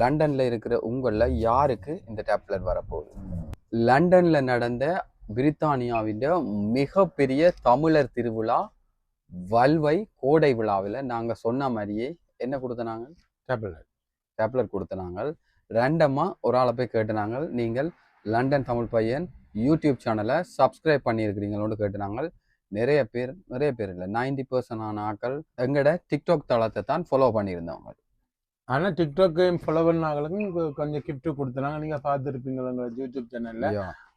லண்டன்ல இருக்கிற உங்கள யாருக்கு இந்த டேப்லெட் வரப்போகுது? லண்டன்ல நடந்த பிரித்தானியாவின் மிகப்பெரிய தமிழர் திருவிழா வல்வை கோடை விழாவில் நாங்க சொன்ன மாதிரியே என்ன கொடுத்தனாங்க டேப்லெட் டேப்லெட் கொடுத்தனாங்க ரேண்டமா ஒரு ஆளை போய் கேட்டுனாங்க நீங்கள். லண்டன் தமிழ் பையன் யூடியூப் சேனலை சப்ஸ்கிரைப் பண்ணியிருக்கிறீங்களோன்னு கேட்டுனாங்க நிறைய பேர் நிறைய பேர் இல்லை. நைன்டி பர்சன்ட் ஆன ஆட்கள் எங்கட டிக்டாக் தளத்தை தான் ஃபாலோ பண்ணியிருந்தவங்க. ஆனால் டிக்டாக் ஃபாலோ பண்ணாங்களுக்கும் கொ- கொஞ்சம் gift கொடுத்தாங்க நீங்கள் பார்த்துருப்பீங்க உங்களோட யூடியூப் சேனலில்.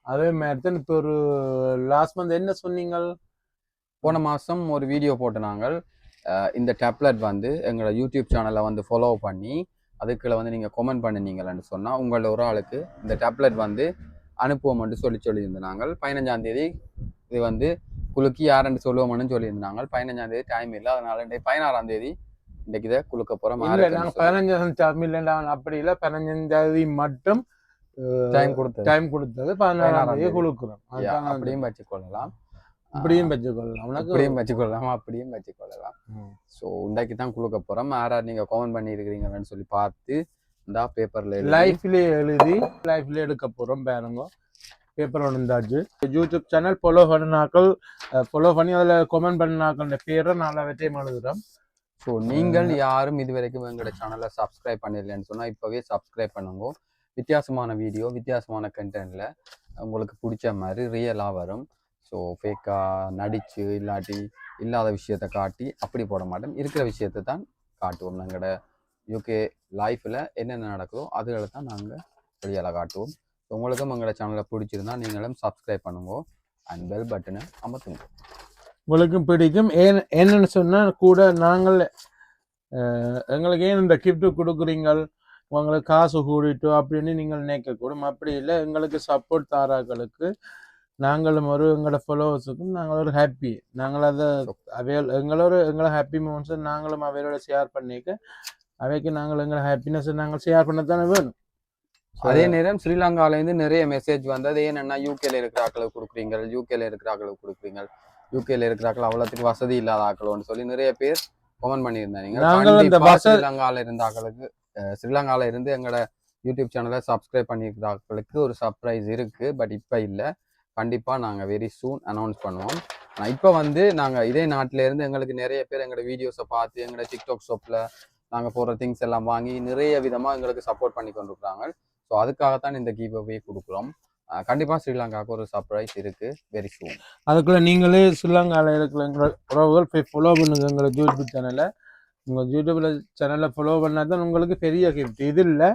அதே மாதிரி தான் இப்போ ஒரு லாஸ்ட் மந்த் என்ன சொன்னீங்க போன மாதம் ஒரு வீடியோ போட்டு நாங்கள் இந்த டேப்லெட் வந்து எங்களோட யூடியூப் சேனலை வந்து ஃபாலோ பண்ணி அதுக்குள்ள வந்து நீங்கள் கமெண்ட் பண்ணினீங்கன்னு சொன்னால் உங்கள ஒரு ஆளுக்கு இந்த டேப்லெட் வந்து அனுப்புவோம்னு சொல்லி சொல்லியிருந்தாங்க பதினஞ்சாம் தேதி இது வந்து குலுக்கி யாருன்னு சொல்லுவோம்னு சொல்லியிருந்தாங்க பதினஞ்சாம் தேதி டைம் இல்லை அதனால பதினாறாம் தேதி இன்றைக்கு இதை குலுக்க போகிறோம் இல்லை நாங்கள் பதினஞ்சாம் தமிழ்ல அப்படி இல்லை. பதினஞ்சாந்தேதி மட்டும் டைம் கொடுத்து டைம் கொடுத்தது. பதினாறாம் தேதி. கொடுக்குறோம் அப்படியும் வச்சுக்கொள்ளலாம். இப்படியும் வச்சுக்கொள்ளலாம். உனக்கு அப்படியும் வச்சுக்கொள்ளலாம் அப்படியும் வச்சுக்கொள்ளலாம். ஸோ இன்றைக்கு தான் குழுக்க போகிறோம் யாரார் நீங்கள் கமெண்ட் பண்ணியிருக்கிறீங்கன்னு சொல்லி பார்த்து இந்த பேப்பரில் லைஃப்லேயே எழுதி. லைஃப்லேயே எடுக்க போகிறோம் பாருங்க. பேப்பர் இருந்தாச்சு யூடியூப் சேனல் ஃபாலோ பண்ணினாக்கள் ஃபாலோ பண்ணி அதில் கமெண்ட் பண்ணினாக்கள் பேரை நாலு வெற்றியும் எழுதுகிறோம் ஸோ நீங்கள் யாரும் இது வரைக்கும் எங்களோட சேனலை சப்ஸ்கிரைப் பண்ணிடலன்னு சொன்னால் இப்போவே சப்ஸ்கிரைப் பண்ணுங்க. வித்தியாசமான வீடியோ வித்தியாசமான கண்டென்ட்ல உங்களுக்கு பிடிச்ச மாதிரி ரியலாக வரும். ஸோ ஃபேக்காக நடிச்சு இல்லாட்டி இல்லாத விஷயத்தை காட்டி அப்படி போட மாட்டோம். இருக்கிற விஷயத்தை தான் காட்டுவோம். எங்களோட யூகே லைஃப்பில் என்னென்ன நடக்குதோ அதுகளை தான் நாங்கள் வெளியால் காட்டுவோம். ஸோ உங்களுக்கும் எங்களோட சேனலை பிடிச்சிருந்தா நீங்களும் சப்ஸ்கிரைப் பண்ணுங்க. அண்ட் பெல் பட்டனை அமர்த்துங்க. உங்களுக்கும் பிடிக்கும். ஏன் என்னன்னு சொன்னால் கூட நாங்கள் எங்களுக்கு ஏன் இந்த கிஃப்ட் கொடுக்குறீங்கள்? உங்களுக்கு காசு கூடிட்டோ அப்படின்னு நீங்கள் நினைக்கக்கூடும். அப்படி இல்லை. எங்களுக்கு சப்போர்ட் தாராக்களுக்கு. நாங்களும் ஒரு எங்களோட ஃபாலோவர்ஸுக்கும் நாங்கள் ஒரு ஹாப்பி நாங்கள் அதை அவையல் எங்களோட எங்களை ஹாப்பி மூமெண்ட்ஸை நாங்களும் அவையோட ஷேர் பண்ணிக்க அவைக்கு நாங்கள் எங்களை ஹாப்பினஸை நாங்கள் ஷேர் பண்ணத்தானே வேணும். அதே நேரம் ஸ்ரீலங்காலேருந்து நிறைய மெசேஜ் வந்தது. ஏன்னா யூகேல இருக்கிற ஆக்களுக்கு கொடுக்குறீங்க யூகேல இருக்கிற ஆக்களுக்கு கொடுக்குறீங்க யூகேல இருக்கிற ஆட்கள் அவ்வளோத்துக்கு வசதி இல்லாத ஆட்களோன்னு சொல்லி நிறைய பேர் கமெண்ட் பண்ணியிருந்தாங்க. நாங்கள் ஸ்ரீலங்கால இருந்த ஆட்களுக்கு அஹ், ஸ்ரீலங்கால இருந்து எங்களோட யூடியூப் சேனலை சப்ஸ்கிரைப் பண்ணியிருக்கிற ஆட்களுக்கு ஒரு சர்ப்ரைஸ் இருக்கு பட் இப்போ இல்லை. கண்டிப்பா நாங்க வெரி சூன் அனௌன்ஸ் பண்ணுவோம். இப்போ வந்து நாங்க இதே நாட்டில இருந்து எங்களுக்கு நிறைய பேர் எங்களோட வீடியோஸை பார்த்து எங்களோட டிக்டாக் ஷாப்ல நாங்க போடுற திங்ஸ் எல்லாம் வாங்கி நிறைய விதமா எங்களுக்கு சப்போர்ட் பண்ணி கொண்டிருக்கிறாங்க. ஸோ அதுக்காகத்தான் இந்த கீவ் அவே கொடுக்குறோம். கண்டிப்பாக ஸ்ரீலங்காவுக்கு ஒரு சர்ப்ரைஸ் இருக்கு. வெரி சூன் அதுக்குள்ள நீங்களே ஸ்ரீலங்காவில் இருக்கிற உறவுகள் போய் ஃபாலோ பண்ணுங்க எங்களை யூடியூப் சேனலை உங்கள் யூடியூப்ல சேனலை ஃபாலோ பண்ணால் தான் உங்களுக்கு பெரிய கிஃப்ட் இது இல்லை.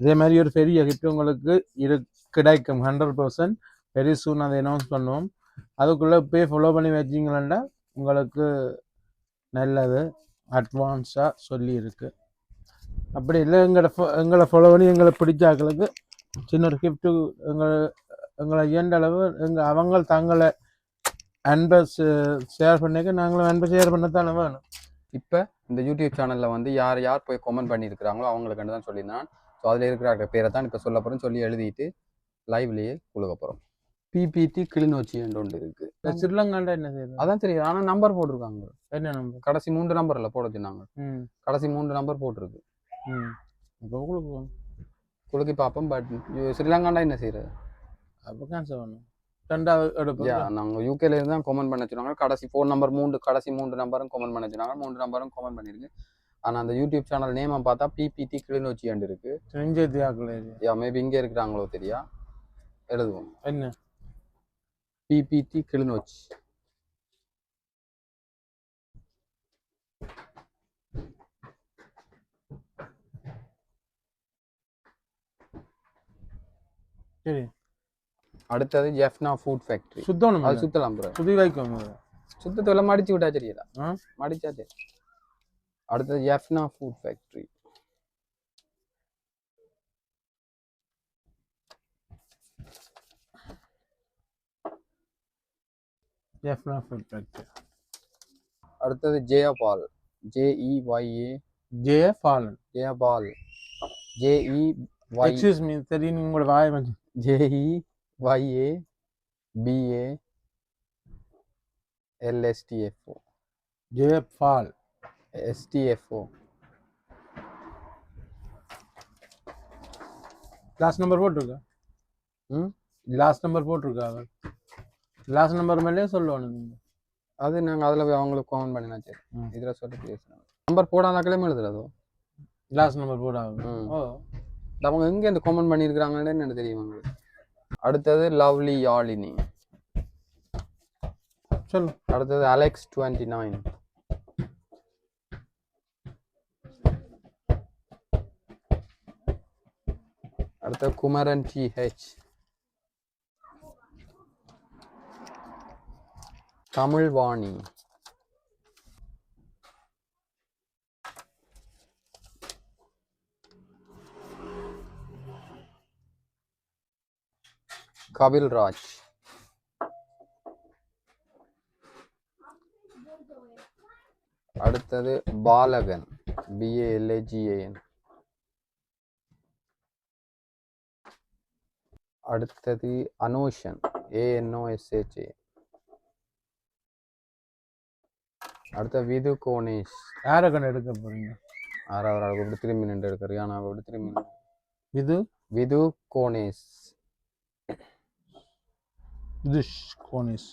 இதே மாதிரி ஒரு பெரிய கிஃப்ட் உங்களுக்கு இரு கிடைக்கும். ஹண்ட்ரட் பர்சன்ட் வெரி சூன் அதை அனௌன்ஸ் பண்ணுவோம். அதுக்குள்ளே போய் ஃபாலோ பண்ணி வச்சிங்களா உங்களுக்கு நல்லது. அட்வான்ஸாக சொல்லியிருக்கு. அப்படி இல்லை எங்களை எங்களை ஃபாலோ பண்ணி எங்களை பிடிச்சாக்களுக்கு சின்ன ஒரு கிஃப்ட்டு எங்களை எங்களை இயன்ற அளவு எங்கள் அவங்க தங்களை அன்பை ஷேர் பண்ணிக்க நாங்களும் அன்பை ஷேர் பண்ணத்தானே வேணும். இப்போ இந்த யூடியூப் சேனல்ல வந்து யார் யார் போய் கமெண்ட் பண்ணியிருக்கிறாங்களோ அவங்களுக்கு தான் சொல்லியிருந்தான் ஸோ அதில் இருக்கிற பேரை தான் இப்போ சொல்ல போறேன்னு சொல்லி எழுதிட்டு லைவ்லயே கொடுக்க போறோம். பிபிடி கிளிநொச்சி என்று ஒன்று இருக்கு. ஸ்ரீலங்காண்டா என்ன செய்யுது? அதான் தெரியுது. ஆனால் நம்பர் போட்டிருக்காங்க. என்ன நம்பர் கடைசி மூன்று நம்பர்ல போட சொன்னாங்க. கடைசி மூன்று நம்பர் போட்டிருக்கு. ம். இப்போ உங்களுக்கு குலுக்கி பார்ப்போம் பட் ஸ்ரீலங்காண்டா என்ன செய்யறது? அப்போ கேன்சல் பண்ணணும். ரெண்டாவது எடுப்போம். நாங்கள் யூகேல இருந்து தான் கமெண்ட் பண்ண சொன்னாங்க. கடைசி ஃபோன் நம்பர் மூன்று கடைசி மூன்று நம்பரும் கமெண்ட் பண்ண சொன்னாங்க. மூன்று நம்பரும் கமெண்ட் பண்ணிருக்கு. ஆனால் அந்த யூடியூப் சேனல் நேமை பார்த்தா பிபிடி கிளிநொச்சி அண்டு இருக்கு. செஞ்சு தியாக்கல இது? யா மேபி இங்கே இருக்கிறாங்களோ தெரியா? எழுதுவோம். என்ன? பிபிடி கிளிநொச்சி சரி. அடுத்தது ஜெஃப்னா ஃபுட் ஃபேக்ட்ரி சுத்தணும் அது சுத்தலாம் ப்ரோ சுத்தி வைக்கும் சுத்தத்தை எல்லாம் மடிச்சு விட்டா ஆ? மடிச்சா தெரியும் அடுத்தது Jaffna food factory Jaffna food factory அடுத்தது Jayapal J E Y A J fallen Jayapal J E Y excuse me தெரியும் உங்களோட வாய் வந்து J E Y A P A L S T F O J fall S T F O last number போட்டிருக்கா? ம்? Last number போட்டிருக்கா அவர் last number மேலேயே சொல்லணும் அது நாங்கள் அதில் போய் அவங்களுக்கு கமெண்ட் பண்ணினா சரி. இதில் சொல்லி பேசுகிறோம் நம்பர் போடாதாக்களே எழுதுறதோ லாஸ்ட் நம்பர் போடாது. ஓ. அவங்க எங்கே இந்த கமெண்ட் பண்ணியிருக்கிறாங்கன்னு எனக்கு தெரியும் உங்களுக்கு. அடுத்தது லவ்லி யாழினி சொல்லு. அடுத்தது அலெக்ஸ் டுவெண்ட்டி நைன் அடுத்தது குமரன் டி ஹெச் தமிழ்வாணி. கபில்ராஜ் அடுத்தது பாலகன். பிஏஎல்ஏஜிஏஎன் அடுத்தது அனோஷன். ஏஎன்ஓஎஸ்ஹெச்ஏ அடுத்த விது கோனேஷ். யாரை கண்டு எடுக்க போறீங்க? ஆறாவது ஆள் திரும்பி நின்று எடுக்கிறது ஆனால் இப்படி திரும்பி. இது விது கோனேஷ். துஷ் கோனிஸ்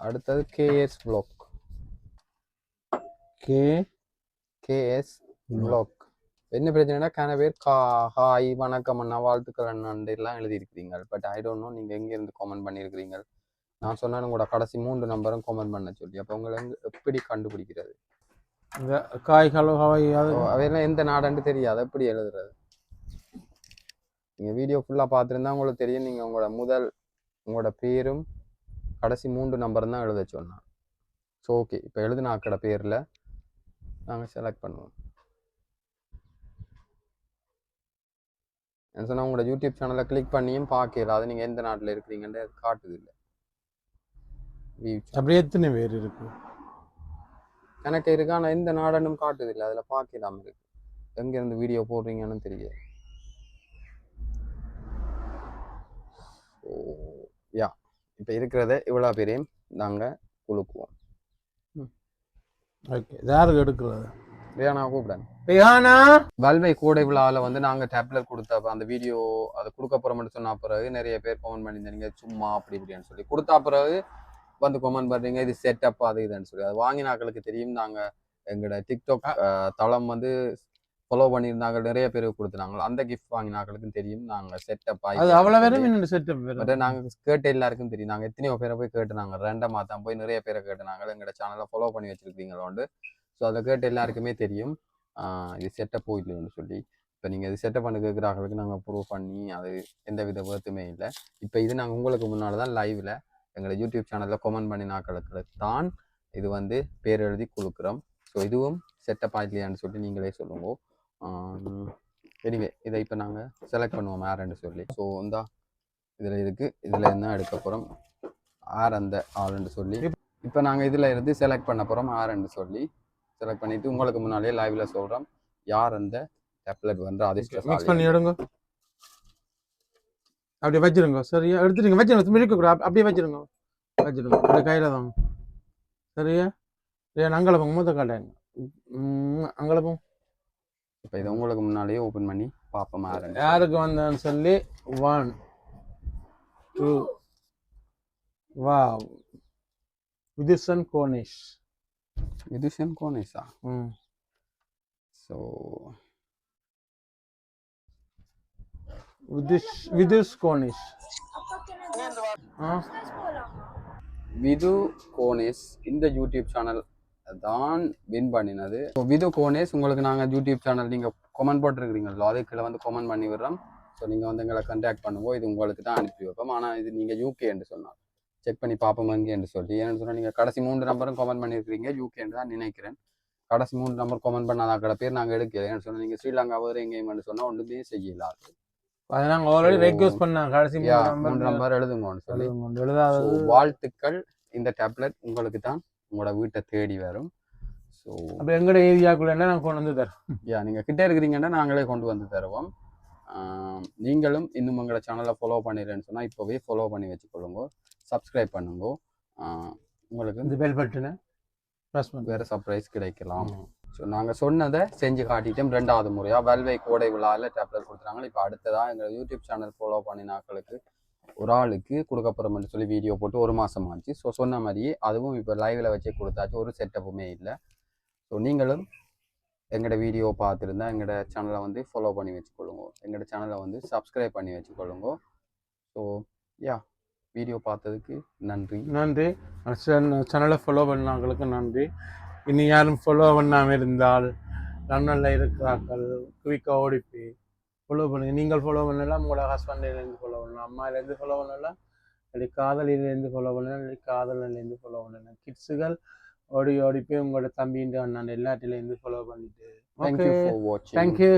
அடுத்தது K S block K K S block என்ன பிரச்சனைனா கன பேர் கா ஹாய் வணக்கம் அண்ணா வாழ்த்துக்கள் அண்ணாண்டு எல்லாம் எழுதியிருக்கிறீங்க பட் ஐ டோன்ட் நோ நீங்கள் எங்கேருந்து காமெண்ட் பண்ணியிருக்கிறீங்க நான் சொன்னேன் உங்களோட கடைசி மூன்று நம்பரும் காமெண்ட் பண்ண சொல்லி அப்போ உங்களை எங்க எப்படி கண்டுபிடிக்கிறது இந்த காய் ஹலோ ஹவாய் அது ஓ, அவையெல்லாம் எந்த நாடுன்னு தெரியாது எப்படி எழுதுறது நீங்கள் வீடியோ ஃபுல்லாக பார்த்துருந்தா உங்களுக்கு தெரியும் நீங்கள் உங்களோட முதல் உங்களோட பேரும் கடைசி மூன்று நம்பரும் தான் எழுத சொன்னான். ஸோ ஓகே இப்போ எழுதின ஆக்கட பேரில் நாங்கள் செலக்ட் பண்ணுவோம். என்ன சொன்னால் உங்களோட யூடியூப் சேனலை கிளிக் பண்ணியும் பார்க்கல அது நீங்கள் எந்த நாட்டில் இருக்கிறீங்கன்ட்டு அது காட்டுது இல்லை. வியூ அப்படி எத்தனை பேர் இருக்கு? எனக்கு இருக்கு. ஆனால் எந்த நாடனும் காட்டுது இல்லை. அதில் பார்க்கலாம் இருக்கு. எங்கேருந்து வீடியோ போடுறீங்கன்னு தெரியாது. ஸோ யா இப்போ இருக்கிறத இவ்வளோ பேரையும் நாங்கள் குலுக்குவோம். ஓகே யாருக்கு எடுக்கிறது? ரியானா கூப்பிடுறேன். ரியானா? வல்வை கூடை விழாவில் வந்து நாங்கள் டேப்லெட் கொடுத்த அந்த வீடியோ அதை கொடுக்க போகிறோம்னு சொன்ன பிறகு நிறைய பேர் கமெண்ட் பண்ணியிருந்தீங்க சும்மா அப்படி இப்படின்னு சொல்லி. கொடுத்தா பிறகு வந்து கமெண்ட் பண்ணுறீங்க இது செட்டப் அது இதுன்னு சொல்லி. அது வாங்கினாக்களுக்கு தெரியும் நாங்கள் எங்களோட டிக்டாக் தளம் வந்து ஃபாலோ பண்ணியிருந்தாங்க நிறைய பேர் கொடுத்துனாங்க அந்த கிஃப்ட் வாங்கினாக்களுக்கும் தெரியும். நாங்கள் செட்டப் அது அவ்வளவு பேரும் செட்டப் பட் நாங்கள் கேட்ட எல்லாருக்கும் தெரியும். நாங்கள் எத்தனையோ பேரை போய் கேட்டுனாங்க. ரெண்டமாக தான் போய் நிறைய பேரை கேட்டுனாங்க. எங்களோட சேனலை ஃபாலோ பண்ணி வச்சிருக்கீங்களோண்டு ஸோ அதை கேட்ட எல்லாருக்குமே தெரியும். இது செட்டப் போயிடலன்னு சொல்லி. இப்போ நீங்கள் இது செட்டப் பண்ண கேட்குறாங்களுக்கு நாங்கள் ப்ரூவ் பண்ணி அது எந்த வித வேர்த்துமே இல்லை. இப்போ இது நாங்கள் உங்களுக்கு முன்னால் தான் லைவில் எங்களோட யூடியூப் சேனலில் கமெண்ட் பண்ணினாக்களுக்கு தான் இது வந்து பேர் எழுதி கொடுக்குறோம். ஸோ இதுவும் செட்டப் ஆகலையான்னு சொல்லி நீங்களே சொல்லுங்க. எனிவே இதை இப்போ நாங்கள் செலக்ட் பண்ணுவோம் யாருன்னு சொல்லி. ஸோ இந்தா இதில் இருக்குது இதில் என்ன எடுக்க போகிறோம் ஆர் அந்த ஆளுன்னு சொல்லி. இப்போ நாங்கள் இதில் இருந்து செலக்ட் பண்ண போகிறோம் ஆர்ன்னு சொல்லி. செலக்ட் பண்ணிட்டு உங்களுக்கு முன்னாலே லைவ்ல சொல்கிறோம் யார் அந்த டேப்லெட் வந்து மிக்ஸ் பண்ணி அதிர்ஷ்டம் எடுங்க. அப்படியே வச்சிருங்க. சரியா? எடுத்துருங்க வச்சிருங்க. மிதிக்க கூடாது. அப்படியே வச்சிருங்க. வச்சிருங்க. அப்படியே கையில தாங்க சரியா? சரியா அங்கே போங்க. மூத்த காட்டாங்க அங்கே போங்க இப்போ இதை உங்களுக்கு முன்னாலேயே ஓப்பன் பண்ணி பார்ப்போம் யாருக்கு வந்தேன்னு சொல்லி ஒன் டூ வா விதிசன் கோனிஷ். விதுஷன் கோனேஷா? ம். ஸோ விதிஷ் விதிஷ் கோனிஷ். விது கோனேஸ் இந்த யூடியூப் சேனல் தான் வின் பண்ணினது. ஸோ விது கோனேஸ் உங்களுக்கு நாங்கள் யூடியூப் சேனல் நீங்கள் கமெண்ட் போட்டிருக்கிறீங்களோ அதுக்குள்ள வந்து கமெண்ட் பண்ணி விடுறோம். ஸோ நீங்கள் வந்து எங்களை கண்டாக்ட் பண்ணுவோம் இது உங்களுக்கு தான் அனுப்பி வைப்போம். ஆனால் இது நீங்கள் யூகேன்னு சொன்னால். செக் பண்ணி பார்ப்போம் எங்கேன்னு சொல்லி. ஏன்னு சொன்னால் நீங்கள் கடைசி மூன்று நம்பரும் கமெண்ட் பண்ணியிருக்கிறீங்க. யூகேன்னு தான் நினைக்கிறேன். கடைசி மூன்று நம்பர் கமெண்ட் பண்ணாத பேர் நாங்கள் எடுக்கல. ஏன்னு சொன்னால் நீங்கள் ஸ்ரீலங்கா வேறு எங்கேயும்னு சொன்னால் ஒன்றுமே செய்யலாது. நாங்கள் ஆல்ரெடி ரெக்வஸ்ட் பண்ணோம். கடைசி மூணு மூன்று நம்பர் எழுதுங்கன்னு சொல்லி. எழுதாதது. வாழ்த்துக்கள். இந்த டேப்லெட் உங்களுக்கு தான். உங்களோட வீட்டை தேடி வரும். ஸோ அப்போ எங்கட ஏரியாக்குள்ள நான் கொண்டு வந்து தரேன்? யா நீங்கள் கிட்ட இருக்கிறீங்கன்னா நாங்களே கொண்டு வந்து தருவோம். நீங்களும் இன்னும் உங்களோட சேனலை ஃபாலோ பண்ணிடுறேன்னு சொன்னால் இப்போவே ஃபாலோ பண்ணி வச்சுக்கொள்ளுங்க. சப்ஸ்கிரைப் பண்ணுங்க. உங்களுக்கு இந்த பெல் பட்டனை ப்ரெஸ் பண்ணி. வேறு சர்ப்ரைஸ் கிடைக்கலாம். ஸோ நாங்கள் சொன்னதை செஞ்சு காட்டிட்டோம். ரெண்டாவது முறையாக வெல்வை கோடை விழாவில் டேப்லெட் கொடுத்துறாங்க இப்போ அடுத்ததாக எங்கள் யூடியூப் சேனல் ஃபாலோ பண்ணினாக்களுக்கு ஒரு ஆளுக்கு கொடுக்க போகிறோம்னு சொல்லி வீடியோ போட்டு ஒரு மாதம் ஆச்சு. ஸோ சொன்ன மாதிரியே அதுவும் இப்போ லைவில் வச்சே கொடுத்தாச்சு. ஒரு செட்டப்புமே இல்லை. ஸோ நீங்களும் எங்களோட வீடியோ பார்த்துருந்தா எங்களோட சேனலை வந்து ஃபாலோ பண்ணி வச்சுக்கொள்ளுங்க. எங்களோட சேனலை வந்து சப்ஸ்கிரைப் பண்ணி வச்சுக்கொள்ளுங்க. ஸோ யா வீடியோ பார்த்ததுக்கு நன்றி. நன்றி. சேனலை ஃபாலோ பண்ணவங்களுக்கு நன்றி. இனி யாரும் ஃபாலோ பண்ணாமல் இருந்தால் லண்டனில் இருக்கிறார்கள் குவிக்க ஓடிப்பி. ஃபாலோ பண்ணுங்க. நீங்கள் ஃபாலோ பண்ணலாம் உங்களோட ஹஸ்பண்ட்லேருந்து ஃபாலோ பண்ணலாம். அம்மாயிலேருந்து ஃபாலோ பண்ணலாம் இல்லை காதலிலேருந்து ஃபாலோ பண்ணலாம் இல்லை காதலிலேருந்து ஃபாலோ பண்ணலாம். கிட்ஸுகள் ஓடி ஓடி போய் உங்களோட தம்பின்ற அண்ணன் எல்லாத்திலேருந்து ஃபாலோ பண்ணிட்டு. Thank you thank you